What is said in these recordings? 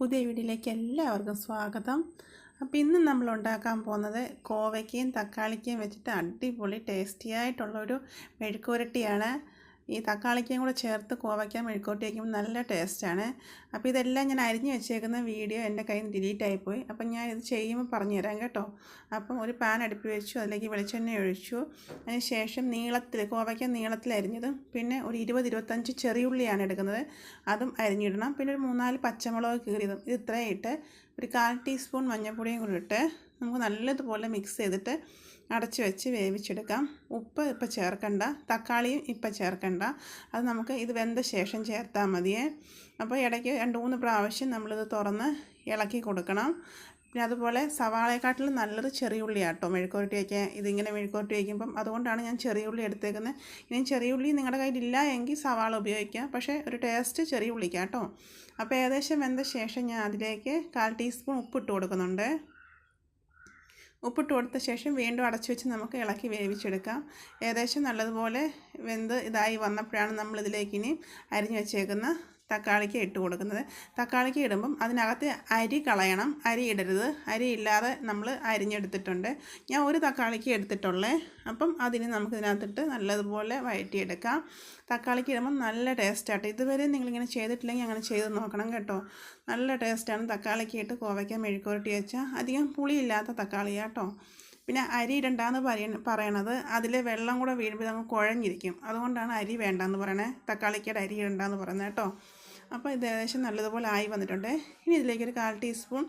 പുതിയ വീഡിയോയിലേക്ക് എല്ലാവർക്കും സ്വാഗതം. അപ്പോൾ ഇന്ന് നമ്മൾ ഉണ്ടാക്കാൻ പോകുന്നത് കോവയ്ക്കയും തക്കാളിക്കയും വെച്ചിട്ട് അടിപൊളി ടേസ്റ്റി ആയിട്ടുള്ളൊരു മെഴുക്കുരട്ടിയാണ് ഈ തക്കാളിക്കയും കൂടെ ചേർത്ത് കോവയ്ക്ക മെഴുക്കുരട്ടി വയ്ക്കുമ്പോൾ നല്ല ടേസ്റ്റാണ്. അപ്പോൾ ഇതെല്ലാം ഞാൻ അരിഞ്ഞ് വെച്ചേക്കുന്ന വീഡിയോ എന്റെ കയ്യിൽ നിന്ന് ഡിലീറ്റ് ആയിപ്പോയി. അപ്പം ഞാൻ ഇത് ചെയ്യുമ്പോൾ പറഞ്ഞു തരാം കേട്ടോ. അപ്പം ഒരു പാൻ അടുപ്പി വെച്ചു അതിലേക്ക് വെളിച്ചെണ്ണ ഒഴിച്ചു. അതിന് ശേഷം നീളത്തിൽ കോവയ്ക്ക നീളത്തിൽ അരിഞ്ഞതും പിന്നെ ഒരു ഇരുപത് ഇരുപത്തഞ്ച് ചെറിയുള്ളിയാണ് എടുക്കുന്നത്. അതും അരിഞ്ഞിടണം. പിന്നെ ഒരു മൂന്നാൽ പച്ചമുളക് കീറിയതും ഇത് ഇത്രയും ഇട്ട് ഒരു കാൽ ടീസ്പൂൺ മഞ്ഞൾപ്പൊടിയും കൂടി ഇട്ട് നമുക്ക് നല്ലതുപോലെ മിക്സ് ചെയ്തിട്ട് അടച്ച് വെച്ച് വേവിച്ചെടുക്കാം. ഉപ്പ് ഇപ്പം ചേർക്കണ്ട. തക്കാളിയും ഇപ്പം ചേർക്കണ്ട. അത് നമുക്ക് ഇത് വെന്ത ശേഷം ചേർത്താൽ മതിയേ. അപ്പോൾ ഇടയ്ക്ക് രണ്ട് മൂന്ന് പ്രാവശ്യം നമ്മളിത് തുറന്ന് ഇളക്കി കൊടുക്കണം. പിന്നെ അതുപോലെ സവാളയെക്കാട്ടിലും നല്ലത് ചെറിയുള്ളി ആട്ടോ മെഴുക്കുരട്ടി വയ്ക്കാൻ ഇതിങ്ങനെ മെഴുക്കുരട്ടി വയ്ക്കുമ്പം അതുകൊണ്ടാണ് ഞാൻ ചെറിയുള്ളി എടുത്തേക്കുന്നത്. ഇനി ചെറിയുള്ളി നിങ്ങളുടെ കയ്യിലില്ല എങ്കിൽ സവാള ഉപയോഗിക്കാം. പക്ഷേ ഒരു ടേസ്റ്റ് ചെറിയ ഉള്ളിക്കാട്ടോ അപ്പോൾ ഏകദേശം വെന്ത ശേഷം ഞാൻ അതിലേക്ക് കാൽ ടീസ്പൂൺ ഉപ്പ് ഉപ്പിട്ട് കൊടുക്കുന്നുണ്ട്. ഉപ്പിട്ട് കൊടുത്ത ശേഷം വീണ്ടും അടച്ചു വെച്ച് നമുക്ക് ഇളക്കി വേവിച്ചെടുക്കാം. ഏകദേശം നല്ലതുപോലെ വെന്ത് ഇതായി വന്നപ്പോഴാണ് നമ്മളിതിലേക്കിനി അരിഞ്ഞു വെച്ചേക്കുന്ന തക്കാളിക്ക് ഇട്ട് കൊടുക്കുന്നത്. തക്കാളിക്ക് ഇടുമ്പം അതിനകത്ത് അരി കളയണം. അരി ഇടരുത്. അരി ഇല്ലാതെ നമ്മൾ അരിഞ്ഞെടുത്തിട്ടുണ്ട്. ഞാൻ ഒരു തക്കാളിക്ക് എടുത്തിട്ടുള്ളേ. അപ്പം അതിന് നമുക്ക് ഇതിനകത്തിട്ട് നല്ലതുപോലെ വഴറ്റിയെടുക്കാം. തക്കാളിക്ക് ഇടുമ്പം നല്ല ടേസ്റ്റാട്ടോ. ഇതുവരെ നിങ്ങളിങ്ങനെ ചെയ്തിട്ടില്ലെങ്കിൽ അങ്ങനെ ചെയ്ത് നോക്കണം കേട്ടോ. നല്ല ടേസ്റ്റാണ് തക്കാളിക്ക് ഇട്ട് കോവയ്ക്കാൻ മെഴുക്കുരട്ടി വെച്ചാൽ അധികം പുളിയില്ലാത്ത തക്കാളിയാട്ടോ. പിന്നെ അരി ഇടണ്ടെന്ന് പറയ പറയണത് അതിൽ വെള്ളം കൂടെ വീഴുമ്പോൾ അങ്ങ് കുഴഞ്ഞിരിക്കും. അതുകൊണ്ടാണ് അരി വേണ്ടെന്ന് പറയണേ. തക്കാളിക്കയുടെ അരി ഇടണ്ടെന്ന് പറയുന്നത് കേട്ടോ. അപ്പോൾ ഇത് ഏകദേശം നല്ലതുപോലെ ആയി വന്നിട്ടുണ്ട്. ഇനി ഇതിലേക്ക് ഒരു കാൽ ടീസ്പൂൺ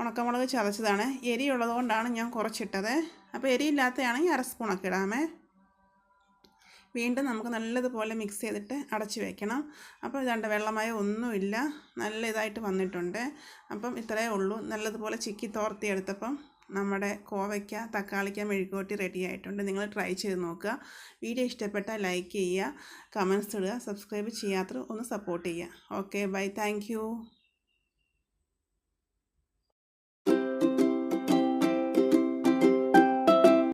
ഉണക്കമുളക് ചതച്ചതാണ്. എരി ഉള്ളതുകൊണ്ടാണ് ഞാൻ കുറച്ചിട്ടത്. അപ്പോൾ എരി ഇല്ലാത്തതാണെങ്കിൽ അര സ്പൂണൊക്കെ ഇടാമേ. വീണ്ടും നമുക്ക് നല്ലതുപോലെ മിക്സ് ചെയ്തിട്ട് അടച്ച് വെക്കണം. അപ്പോൾ ഇതാണ്ട് വെള്ളമായ ഒന്നുമില്ല. നല്ല ഇതായിട്ട് വന്നിട്ടുണ്ട്. അപ്പം ഇത്രയേ ഉള്ളൂ. നല്ലതുപോലെ ചിക്കി തോർത്തി എടുത്തപ്പം നമ്മുടെ കോവയ്ക്ക തക്കാളിക്ക മെഴുകുവട്ടി റെഡി ആയിട്ടുണ്ട്. നിങ്ങൾ ട്രൈ ചെയ്ത് നോക്കുക. വീഡിയോ ഇഷ്ടപ്പെട്ടാൽ ലൈക്ക് ചെയ്യുക കമൻസ് ഇടുക സബ്സ്ക്രൈബ് ചെയ്യാത്തത് ഒന്ന് സപ്പോർട്ട് ചെയ്യുക. Okay bye thank